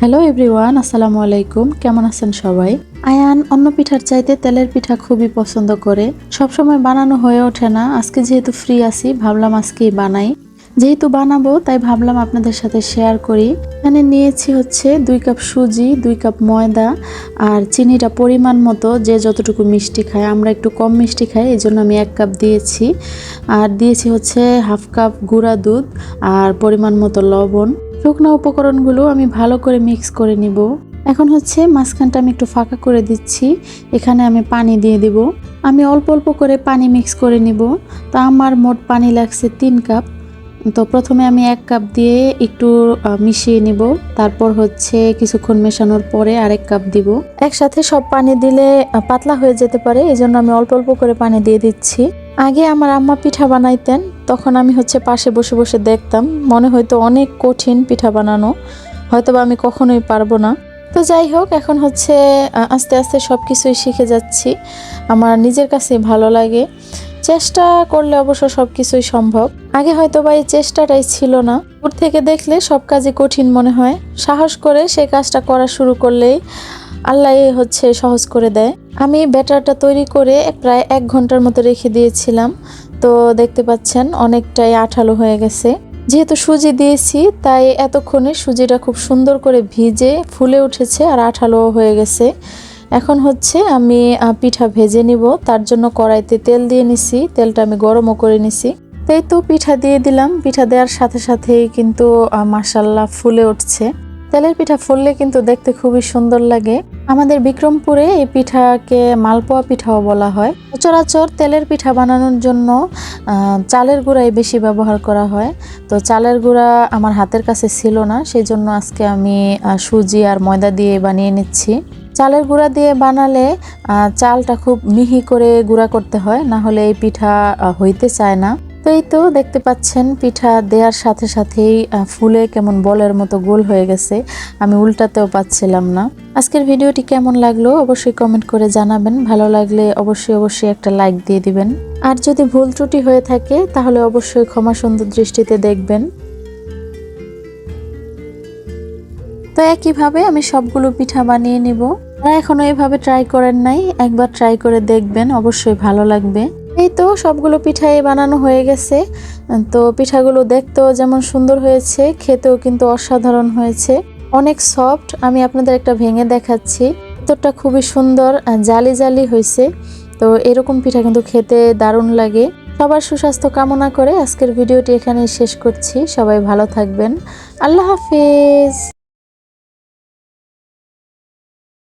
Hello everyone আসসালামু আলাইকুম। কেমন আছেন সবাই? আয়ান অন্য পিঠার চাইতে তেলের পিঠা খুবই পছন্দ করে। সব সময় বানানো হয়ে ওঠে না। আজকে যেহেতু ফ্রি আছি, ভাবলাম আজকেই বানাই। যেহেতু বানাবো, তাই ভাবলাম আপনাদের সাথে শেয়ার করি। এখানে নিয়েছি হচ্ছে দুই কাপ সুজি, দুই কাপ ময়দা আর চিনিটা পরিমাণ মতো, যে যতটুকু মিষ্টি খায়। আমরা একটু কম মিষ্টি খাই এই জন্য আমি এক কাপ দিয়েছি। আর দিয়েছি হচ্ছে হাফ কাপ গুঁড়া দুধ আর পরিমাণ মতো লবণ। শুকনো উপকরণগুলো আমি ভালো করে মিক্স করে নিব। এখন হচ্ছে মাঝখানটা আমি একটু ফাঁকা করে দিচ্ছি। এখানে আমি পানি দিয়ে দিব। আমি অল্প অল্প করে পানি মিক্স করে নিব। তো আমার মোট পানি লাগছে তিন কাপ। তো প্রথমে আমি এক কাপ দিয়ে একটু মিশিয়ে নিব। তারপর হচ্ছে কিছুক্ষণ মেশানোর পরে আরেক কাপ দিব। একসাথে সব পানি দিলে পাতলা হয়ে যেতে পারে। এই আমি অল্প অল্প করে পানি দিয়ে দিচ্ছি। আগে আমার আম্মা পিঠা বানাইতেন, তখন আমি হচ্ছে পাশে বসে বসে দেখতাম, মনে হয়তো অনেক কঠিন পিঠা বানানো হয়তো বা আমি কখনোই পারব না। তো যাই হোক, এখন হচ্ছে আস্তে আস্তে সব কিছুই শিখে যাচ্ছি, আমার নিজের কাছে ভালো লাগে। চেষ্টা করলে অবশ্য সব কিছুই সম্ভব। আগে হয়তো বা এই চেষ্টাটাই ছিল না। দূর থেকে দেখলে সব কাজই কঠিন মনে হয়। সাহস করে সেই কাজটা করা শুরু করলেই আল্লাহ হচ্ছে সহজ করে দেয়। আমি ব্যাটারটা তৈরি করে প্রায় এক ঘণ্টার মতো রেখে দিয়েছিলাম। তো দেখতে পাচ্ছেন অনেকটাই আঠালো হয়ে গেছে। যেহেতু সুজি দিয়েছি, তাই এতক্ষণে সুজিটা খুব সুন্দর করে ভিজে ফুলে উঠেছে আর আঠালো হয়ে গেছে। এখন হচ্ছে আমি পিঠা ভেজে নিব। তার জন্য কড়াইতে তেল দিয়ে নিছি। তেলটা আমি গরমও করে নিছি। তাই তো পিঠা দিয়ে দিলাম। পিঠা দেওয়ার সাথে সাথেই কিন্তু মাসাল্লাহ ফুলে উঠছে। তেলের পিঠা ফুললে কিন্তু দেখতে খুবই সুন্দর লাগে। আমাদের বিক্রমপুরে এই পিঠাকে মালপোয়া পিঠাও বলা হয়। সচরাচর তেলের পিঠা বানানোর জন্য চালের গুঁড়াই বেশি ব্যবহার করা হয়। তো চালের গুঁড়া আমার হাতের কাছে ছিল না সেই জন্য আজকে আমি সুজি আর ময়দা দিয়ে বানিয়ে নিচ্ছি। চালের গুঁড়া দিয়ে বানালে চালটা খুব মিহি করে গুঁড়া করতে হয়, না হলে এই পিঠা হইতে চায় না। এই তো দেখতে পাচ্ছেন পিঠা দেওয়ার সাথে সাথেই ফুলে কেমন বলের মতো গোল হয়ে গেছে। আমি উল্টাতেও পাচ্ছিলাম না। আজকের ভিডিওটি কেমন লাগল অবশ্যই কমেন্ট করে জানাবেন। ভালো লাগলে অবশ্যই অবশ্যই একটা লাইক দিয়ে দিবেন। আর যদি ভুল ত্রুটি হয়ে থাকে, তাহলে অবশ্যই ক্ষমা সুন্দর দৃষ্টিতে দেখবেন। তো একইভাবে আমি সবগুলো পিঠা বানিয়ে নিব। আর এখনও এভাবে ট্রাই করেন নাই, একবার ট্রাই করে দেখবেন, অবশ্যই ভালো লাগবে। এই তো সবগুলো পিঠাই বানানো হয়ে গেছে। তো পিঠাগুলো দেখতেও যেমন সুন্দর হয়েছে, খেতেও কিন্তু অসাধারণ হয়েছে। অনেক সফট আমি আপনাদের একটা ভেঙে দেখাচ্ছি। ভিতরটা খুবই সুন্দর জালি জালি হয়েছে। তো এরকম পিঠা কিন্তু খেতে দারুণ লাগে। সবার সুস্বাস্থ্য কামনা করে আজকের ভিডিওটি এখানেই শেষ করছি। সবাই ভালো থাকবেন। আল্লাহ হাফিজ।